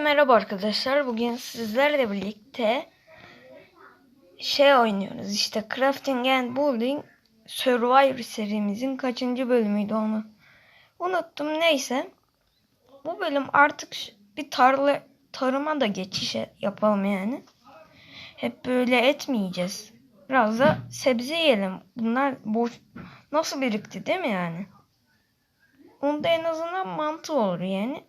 Merhaba arkadaşlar. Bugün sizlerle birlikte şey oynuyoruz. İşte Crafting and Building Survivor serimizin kaçıncı bölümüydü onu. Unuttum neyse. Bu bölüm artık bir tarla tarıma da geçiş e- yapalım yani. Hep böyle etmeyeceğiz. Biraz da sebze yiyelim. Bunlar boş nasıl birikti değil mi yani? Onda en azından mantı olur yani.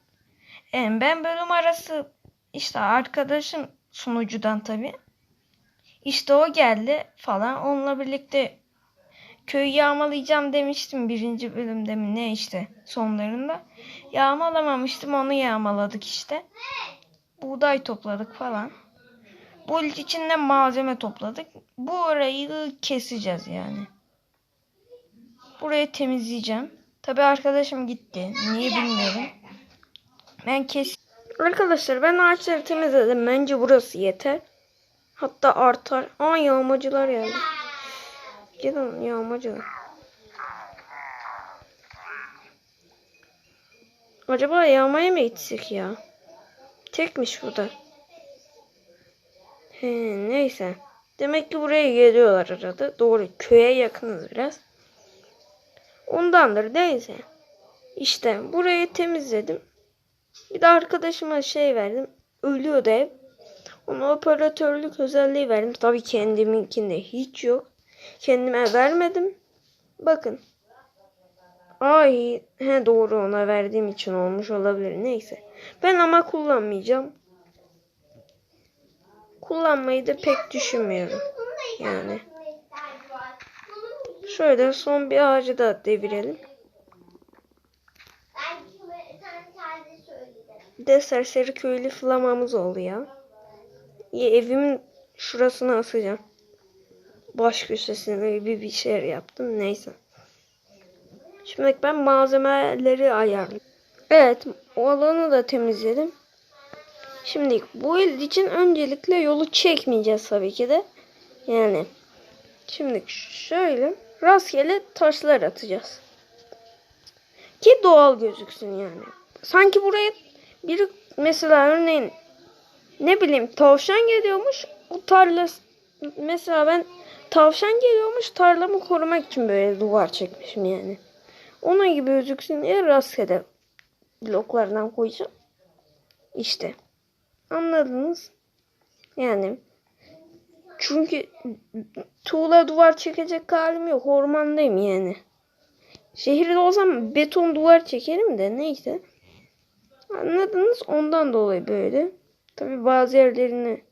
Ee, Ben bölüm arası işte arkadaşım sunucudan tabii. İşte o geldi falan. Onunla birlikte köyü yağmalayacağım demiştim birinci bölümde mi ne işte sonlarında. Yağmalamamıştım onu yağmaladık işte. Buğday topladık falan. Bu içinde malzeme topladık. Bu orayı keseceğiz yani. Burayı temizleyeceğim. Tabii arkadaşım gitti. Niye bilmiyorum. Ben kes. Arkadaşlar ben ağaçları temizledim. Bence burası yeter. Hatta artar. Aa yağmacılar geldi. Gidin yağmacılar. Acaba yağmaya mı gitsek ya? Tekmiş bu da. He, neyse. Demek ki buraya geliyorlar arada. Doğru köye yakınız biraz. Ondandır neyse. İşte burayı temizledim. Bir de arkadaşıma şey verdim. Ölüyordu ev. Ona operatörlük özelliği verdim. Tabii kendiminkinde hiç yok. Kendime vermedim. Bakın. Ay, he doğru ona verdiğim için olmuş olabilir. Neyse. Ben ama kullanmayacağım. Kullanmayı da pek düşünmüyorum. Yani. Şöyle son bir ağacı da devirelim. Ben kime sen sadece söyledim. Bir de serseri köylü flamamız oldu ya. Evimin şurasına asacağım. Baş köşesine bir bir şeyler yaptım. Neyse. Şimdi ben malzemeleri ayarladım. Evet. O alanı da temizledim. Şimdi bu el için öncelikle yolu çekmeyeceğiz tabii ki de. Yani. Şimdi şöyle rastgele taşlar atacağız. Ki doğal gözüksün yani. Sanki buraya biri mesela örneğin ne bileyim tavşan geliyormuş o tarla mesela ben tavşan geliyormuş tarlamı korumak için böyle duvar çekmişim yani. Onun gibi gözüksün diye rastgele bloklardan koyacağım. İşte. Anladınız? Yani çünkü tuğla duvar çekecek halim yok. Ormandayım yani. Şehirde olsam beton duvar çekerim de neyse. Anladınız? Ondan dolayı böyle. Tabi bazı yerlerini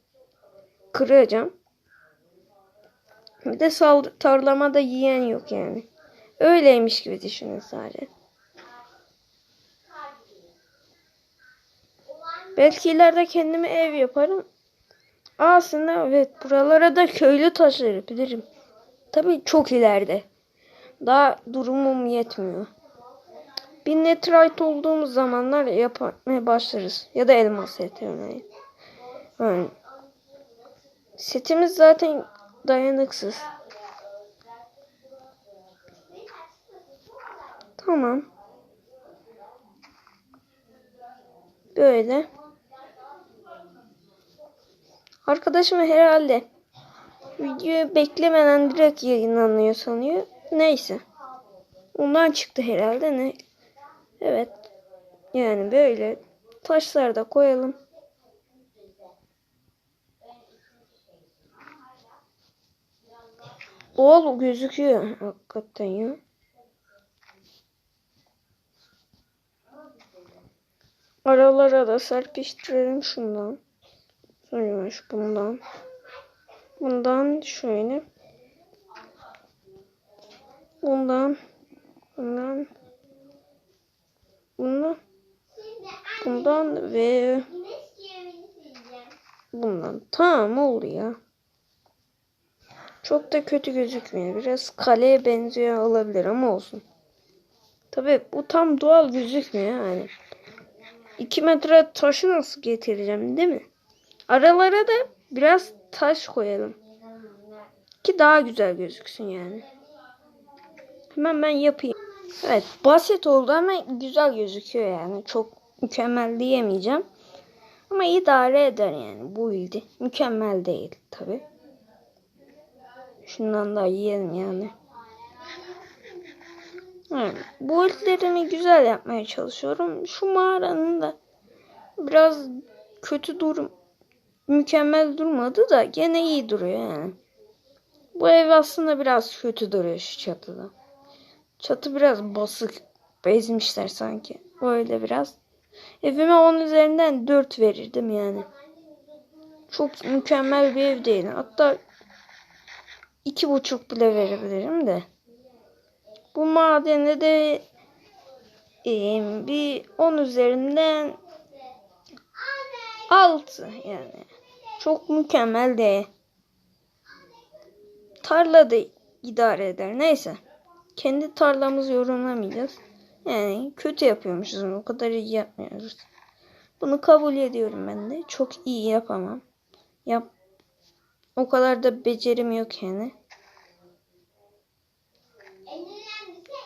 kıracağım. Bir de tarlamada yiyen yok yani. Öyleymiş gibi düşünün sadece. Belki ileride kendime ev yaparım. Aslında evet buralara da köylü taşıyabilirim. Tabii çok ileride. Daha durumum yetmiyor. Bir netrite olduğumuz zamanlar yapmaya başlarız. Ya da elmas seti örneğin. Yani setimiz zaten dayanıksız. Tamam. Böyle. Arkadaşım herhalde video beklemeden direkt yayınlanıyor sanıyor. Neyse. Ondan çıktı herhalde ne? Evet. Yani böyle taşları da koyalım. Oğul gözüküyor hakikaten ya. Aralara da serpiştirelim şundan. Sonra şu bundan. Bundan şöyle. Bundan. Bundan. Bundan. Bundan ve bundan. Tamam oldu ya. Çok da kötü gözükmüyor. Biraz kaleye benziyor olabilir ama olsun. Tabi bu tam doğal gözükmüyor yani. 2 metre taşı nasıl getireceğim değil mi? Aralara da biraz taş koyalım. Ki daha güzel gözüksün yani. Hemen ben yapayım. Evet basit oldu ama güzel gözüküyor yani. Çok mükemmel diyemeyeceğim. Ama idare eder yani bu ildi. Mükemmel değil tabi. Şundan da yiyelim yani. Evet, bu iltlerini güzel yapmaya çalışıyorum. Şu mağaranın da biraz kötü durum mükemmel durmadı da gene iyi duruyor yani. Bu ev aslında biraz kötü duruyor şu çatıda. Çatı biraz basık. Bezmişler sanki. Öyle biraz. Evime 10 üzerinden 4 verirdim yani. Çok mükemmel bir ev değil. Hatta iki buçuk bile verebilirim de. Bu madene de bir 10 üzerinden 6 yani. Çok mükemmel değil. Tarla da idare eder. Neyse. Kendi tarlamızı yorumlamayacağız. Yani kötü yapıyormuşuz. O kadar iyi yapmıyoruz. Bunu kabul ediyorum ben de. Çok iyi yapamam. Yap o kadar da becerim yok yani.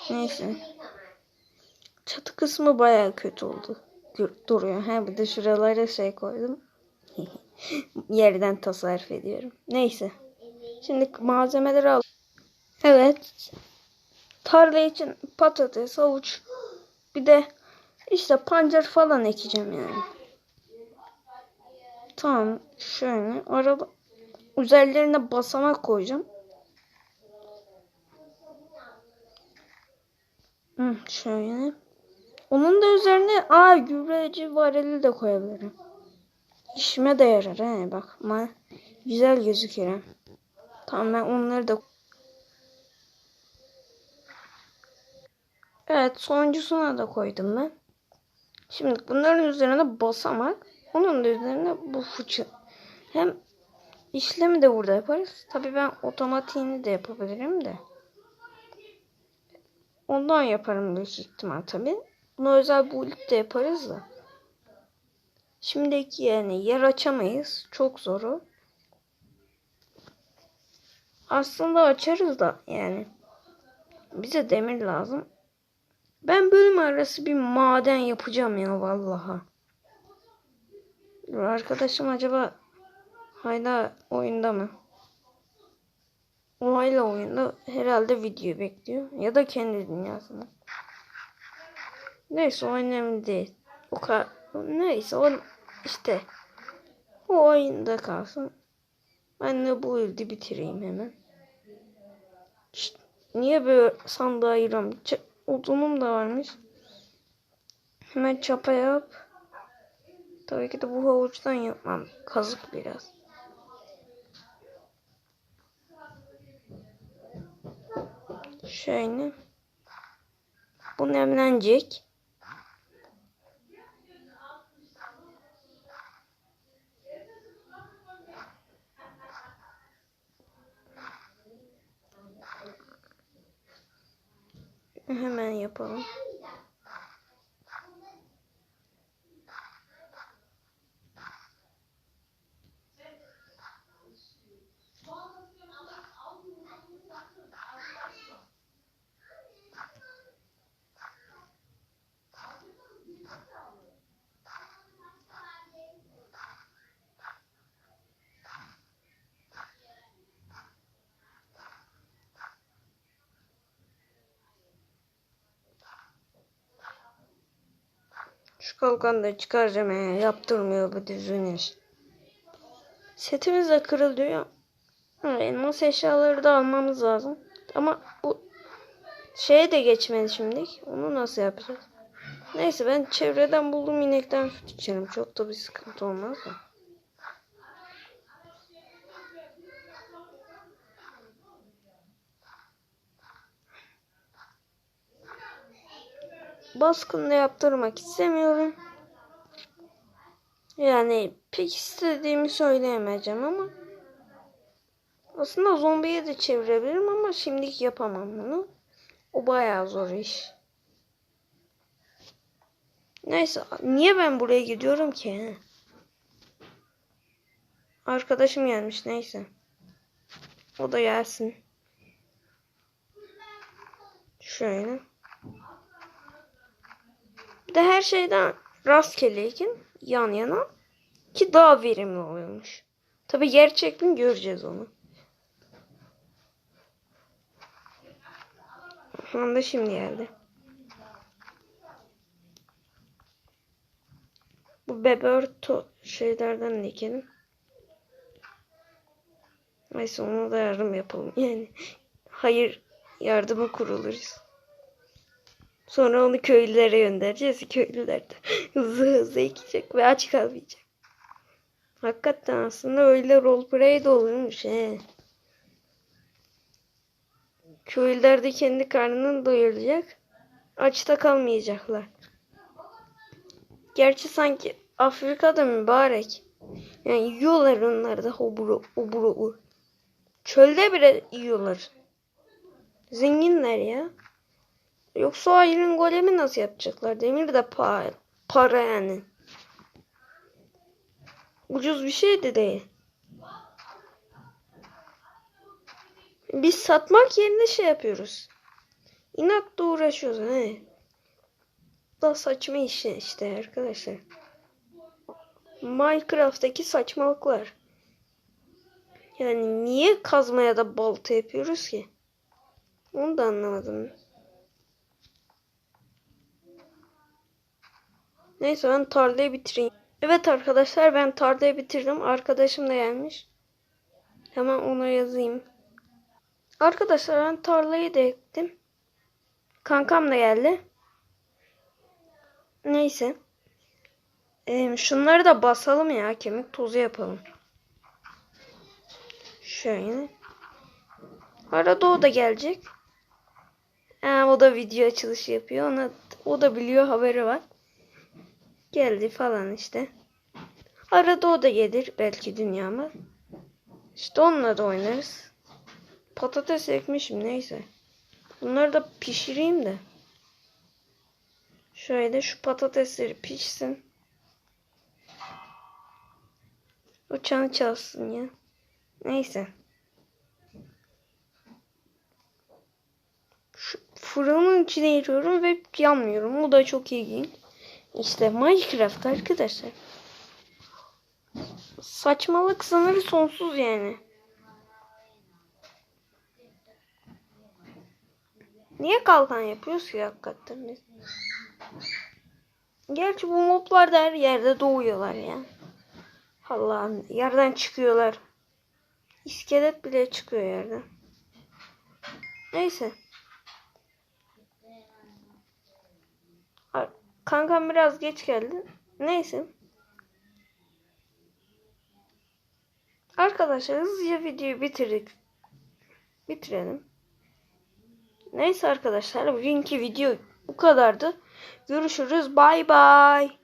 Neyse. Çatı kısmı baya kötü oldu. Dur- Duruyor. Ha bir de şuralara şey koydum. Yerden tasarruf ediyorum. Neyse. Şimdi malzemeleri al. Evet. Tarla için patates, havuç. Bir de işte pancar falan ekeceğim yani. Tamam. Şöyle. Arada üzerlerine basamak koyacağım. Hı, şöyle. Onun da üzerine aa gübreci varili de koyabilirim. İşime de yarar he bak. Güzel gözüküyor. Tamam ben onları da Evet sonuncusuna da koydum ben. Şimdi bunların üzerine basamak. Onun da üzerine bu fıçı. Hem işlemi de burada yaparız. Tabii ben otomatiğini de yapabilirim de. Ondan yaparım büyük ihtimal tabii. Buna özel build de yaparız da. Şimdiki yani yer açamayız. Çok zor o. Aslında açarız da yani. Bize demir lazım. Ben bölüm arası bir maden yapacağım ya vallaha. Dur, Arkadaşım acaba hala oyunda mı? O hala oyunda herhalde video bekliyor. Ya da kendi dünyasında. Neyse o önemli değil. O kadar. Neyse o işte. O oyunda kalsın. Ben de bu ildi bitireyim hemen. Şşt, niye böyle sandığa ayırıyorum? Ç- odunum da varmış. Hemen çapa yap. Tabii ki de bu havuçtan yapmam. Kazık biraz. Şöyle. Bu nemlenecek. Hemen yapalım. Şu kalkanı da çıkaracağım ya. Yaptırmıyor bu düzgün. Setimiz de kırılıyor. Elmas eşyaları da almamız lazım. Ama bu şeye de geçmedi şimdi. Onu nasıl yapacağız? Neyse ben çevreden bulduğum inekten süt içerim. Çok da bir sıkıntı olmaz da. Baskın da yaptırmak istemiyorum. Yani pek istediğimi söyleyemeyeceğim ama aslında zombiye de çevirebilirim ama şimdilik yapamam bunu. O bayağı zor iş. Neyse niye ben buraya gidiyorum ki? Arkadaşım gelmiş neyse. O da gelsin. Şöyle. Bir de her şeyden rastgeleyken yan yana ki daha verimli oluyormuş. Tabi gerçek mi göreceğiz onu. Anda şimdi geldi. Bu Beberto şeylerden dikelim. Neyse ona da yardım yapalım yani. Hayır yardımı kuruluruz. Sonra onu köylülere göndereceğiz. Köylüler de hızlı hızlı ekecek ve aç kalmayacak. Hakikaten aslında öyle roleplay de olurmuş he. Köylüler de kendi karnını doyuracak. Açta kalmayacaklar. Gerçi sanki Afrika'da mübarek. Yani yiyorlar onlar da oburu oburu. Çölde bile yiyorlar. Zenginler ya. Yoksa ayının golemi nasıl yapacaklar? Demir de pa para yani. Ucuz bir şey de değil. Biz satmak yerine şey yapıyoruz. İnatla uğraşıyoruz. He. Da saçma işi işte arkadaşlar. Minecraft'taki saçmalıklar. Yani niye kazmaya da balta yapıyoruz ki? Onu da anlamadım. Neyse ben tarlayı bitireyim. Evet arkadaşlar ben tarlayı bitirdim. Arkadaşım da gelmiş. Hemen ona yazayım. Arkadaşlar ben tarlayı da ektim. Kankam da geldi. Neyse. Ee, şunları da basalım ya. Kemik tozu yapalım. Şöyle. Arada o da gelecek. Ha, o da video açılışı yapıyor. Ona, o da biliyor haberi var. Geldi falan işte. Arada o da gelir belki dünyama. İşte onunla da oynarız. Patates ekmişim neyse. Bunları da pişireyim de. Şöyle şu patatesleri pişsin. O çanı çalsın ya. Neyse. Şu fırının içine giriyorum ve yanmıyorum. O da çok ilginç. İşte Minecraft arkadaşlar. Saçmalık sınırı sonsuz yani. Niye kalkan yapıyoruz ki hakikaten? Gerçi bu moblar da her yerde doğuyorlar ya. Allah'ım yerden çıkıyorlar. İskelet bile çıkıyor yerden. Neyse. Kankam biraz geç geldi. Neyse. Arkadaşlar hızlıca videoyu bitirdik. Bitirelim. Neyse arkadaşlar bugünkü video bu kadardı. Görüşürüz. Bay bay.